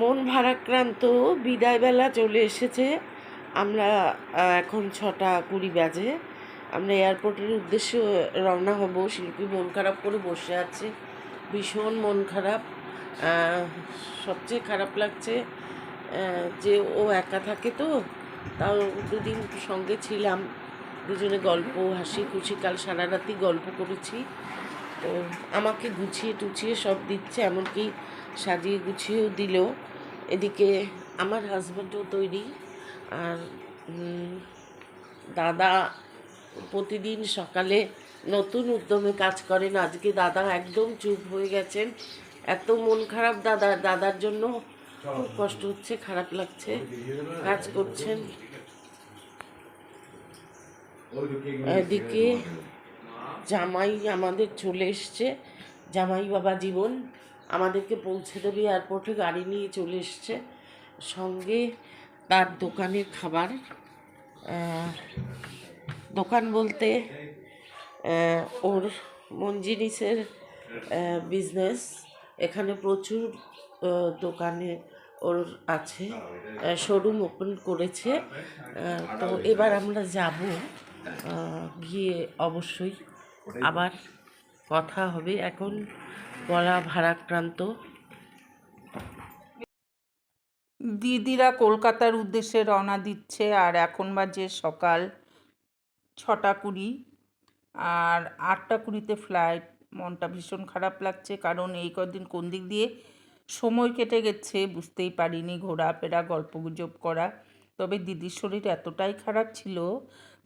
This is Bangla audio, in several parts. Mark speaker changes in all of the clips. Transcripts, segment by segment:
Speaker 1: মন ভারাক্রান্ত বিদায়বেলা চলে এসেছে। আমরা এখন ছটা কুড়ি বাজে। আমরা এয়ারপোর্টের উদ্দেশ্যে রওনা হব। শিল্পী মন খারাপ করে বসে আছে। ভীষণ মন খারাপ। সবচেয়ে খারাপ লাগছে যে ও একা থাকে তো, তাও দুদিন সঙ্গে ছিলাম। দুজনে গল্প, হাসি, খুশি, কাল সারা রাতি গল্প করেছি। তো আমাকে গুছিয়ে টুছিয়ে সব দিচ্ছে, এমনকি সাজিয়ে গুছিয়েও দিল। এদিকে আমার হাজব্যান্ডও তৈরি, আর দাদা প্রতিদিন সকালে নতুন উদ্যমে কাজ করেন। আজকে দাদা একদম চুপ হয়ে গেছেন। এত মন খারাপ দাদা, দাদার জন্য খুব কষ্ট হচ্ছে, খারাপ লাগছে, কাজ করছেন। এদিকে জামাই আমাদের চলে এসছে। জামাই বাবা জীবন আমাদেরকে পৌঁছে দেবে এয়ারপোর্টে গাড়ি নিয়ে চলে এসছে। সঙ্গে তার দোকানের খাবার দোকান বলতে ওর মন জিনিসের বিজনেস এখানে প্রচুর দোকানে ওর আছে। শোরুম ওপেন করেছে। তো এবার আমরা যাব গিয়ে অবশ্যই আবার কথা হবে এখন গলা ভারাক্রান্ত।
Speaker 2: দিদিরা কলকাতার উদ্দেশ্যে রওনা দিচ্ছে আর এখন বাজে সকাল ছটা কুড়ি। আর আটটা কুড়িতে ফ্লাইট মনটা ভীষণ খারাপ লাগছে কারণ এই কদিন কোন দিক দিয়ে সময় কেটে গেছে বুঝতেই পারিনি ঘোরাফেরা গল্পগুজব করা। তবে দিদির শরীর এতটাই খারাপ ছিল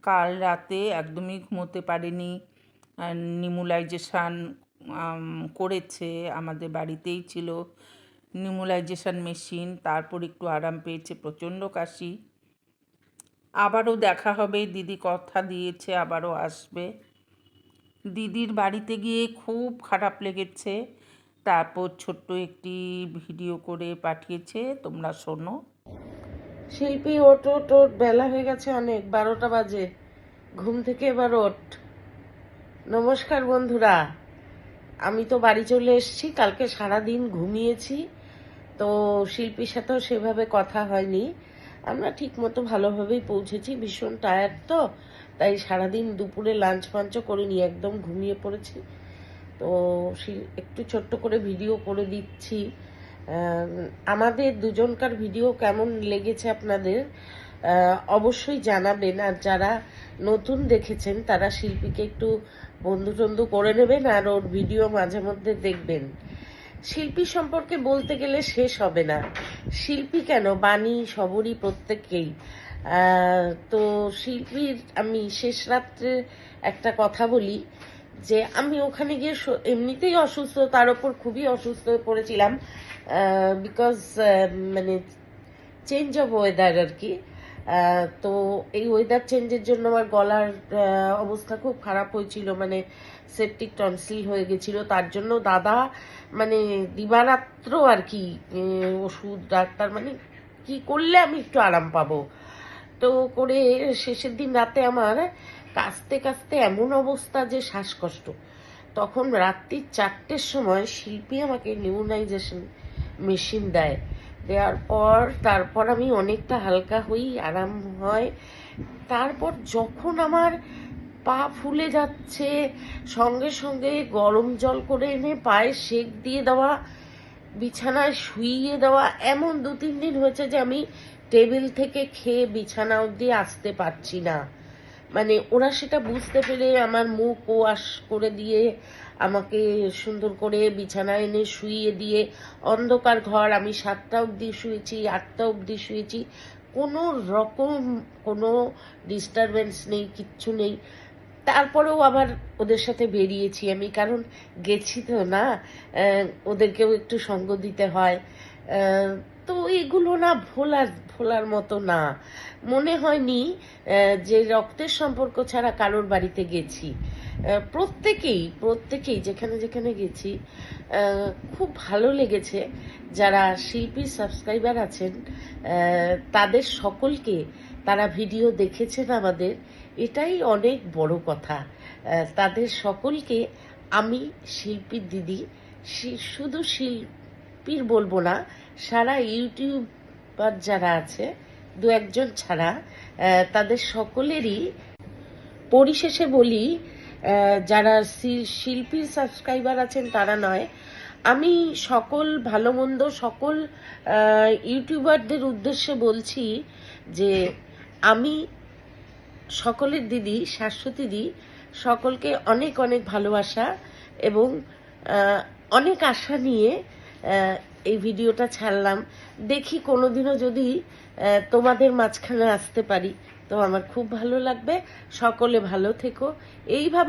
Speaker 2: কাল রাতে একদমই ঘুমোতে পারেনি। নিমুলাইজেশান করেছে আমাদের বাড়িতেই ছিল। নিমুলাইজেশান মেশিন, তারপর একটু আরাম পেয়েছে, প্রচণ্ড কাশি। আবারও দেখা হবে, দিদি কথা দিয়েছে, আবারও আসবে। দিদির বাড়িতে গিয়ে খুব খারাপ লেগেছে। তারপর ছোট্ট একটি ভিডিও করে পাঠিয়েছে, তোমরা শোনো।
Speaker 1: শিল্পী ওট ওট বেলা হয়ে গেছে অনেক, বারোটা বাজে। ঘুম থেকে এবার ওঠ। নমস্কার বন্ধুরা। আমি তো বাড়ি চলে এসেছি, কালকে সারা দিন ঘুমিয়েছি, তো শিল্পীর সাথেও সেভাবে কথা হয়নি। আমরা ঠিক মতো ভালোভাবেই পৌঁছেছি, ভীষণ টায়ার্ড তো, তাই সারাদিন দুপুরে লাঞ্চ ফাঞ্চও করিনি, একদম ঘুমিয়ে পড়েছি। তো একটু ছোট্ট করে ভিডিও করে দিচ্ছি। আমাদের দুজনকার ভিডিও কেমন লেগেছে আপনাদের? অবশ্যই জানাবেন আর যারা নতুন দেখেছেন, তারা শিল্পীকে একটু বন্ধু টন্ধু করে নেবেন আর ওর ভিডিও মাঝে মধ্যে দেখবেন। শিল্পী সম্পর্কে বলতে গেলে শেষ হবে না। শিল্পী কেন? বাণী সবরই প্রত্যেককেই। তো শিল্পীর আমি শেষ রাত্রে একটা কথা বলি যে, আমি ওখানে গিয়ে এমনিতেই অসুস্থ, তার ওপর খুবই অসুস্থ হয়ে পড়েছিলাম। বিকজ মানে চেঞ্জ অফ ওয়েদার আর কি। তো এই ওয়েদার চেঞ্জের জন্য আমার গলার অবস্থা খুব খারাপ হয়েছিল মানে সেপটিক টনসিল হয়ে গেছিল। তার জন্য দাদা মানে দিবারাত্র আর কি ওষুধ, ডাক্তার মানে কি করলে আমি একটু আরাম পাবো। তো করে শেষের দিন রাতে আমার কাঁচতে কাঁচতে এমন অবস্থা যে শ্বাসকষ্ট। তখন রাত্রি চারটের সময় শিল্পী আমাকে নিউনাইজেশন মেশিন দেয়। দেওয়ার পর, তারপর আমি অনেকটা হালকা হই, আরাম হয়। তারপর যখন আমার পা ফুলে যাচ্ছে, সঙ্গে সঙ্গে গরম জল করে এনে পায়ে সেক দিয়ে দেওয়া, বিছানায় শুইয়ে দেওয়া, এমন দু তিন দিন হয়েছে যে আমি টেবিল থেকে খেয়ে বিছানা অবধি আসতে পারছি না। মানে ওরা সেটা বুঝতে পেরে আমার মুখ ওয়াশ করে দিয়ে আমাকে সুন্দর করে বিছানায় এনে শুইয়ে দিয়ে অন্ধকার ঘর আমি সাতটা অবধি শুয়েছি, আটটা অবধি শুয়েছি। কোনো রকম কোনো ডিস্টারবেন্স নেই, কিচ্ছু নেই। তারপরেও আবার ওদের সাথে বেরিয়েছি আমি, কারণ গেছি তো না ওদেরকেও একটু সঙ্গ দিতে হয়। তো এগুলো না ভোলার ভোলার মতো না। মনে হয়নি যে রক্তের সম্পর্ক ছাড়া কারোর বাড়িতে গেছি। প্রত্যেকেই প্রত্যেকেই যেখানে যেখানে গেছি খুব ভালো লেগেছে। যারা শিল্পীর সাবস্ক্রাইবার আছেন তাদের সকলকে তারা ভিডিও দেখেছেন আমাদের, এটাই অনেক বড় কথা। তাদের সকলকে আমি শিল্পীর দিদি শুধু শুধু শিল্পীর বলব না, সারা ইউটিউবার যারা আছে, দু একজন ছাড়া তাদের সকলেরই পরিশেষে বলি যারা শিল- শিল্পীর সাবস্ক্রাইবার আছেন তারা নয়, আমি সকল ভালো মন্দ সকল ইউটিউবারদের উদ্দেশ্যে বলছি যে আমি সকলের দিদি, শাশ্বতী দি, সকলকে অনেক অনেক ভালোবাসা এবং অনেক আশা নিয়ে এই ভিডিওটা ছাড়লাম। দেখি কোনোদিনও যদি আহ, তোমাদের মাঝখানে আসতে পারি। তো আমার খুব ভালো লাগবে। সকলে ভালো থেকো। এইভাবে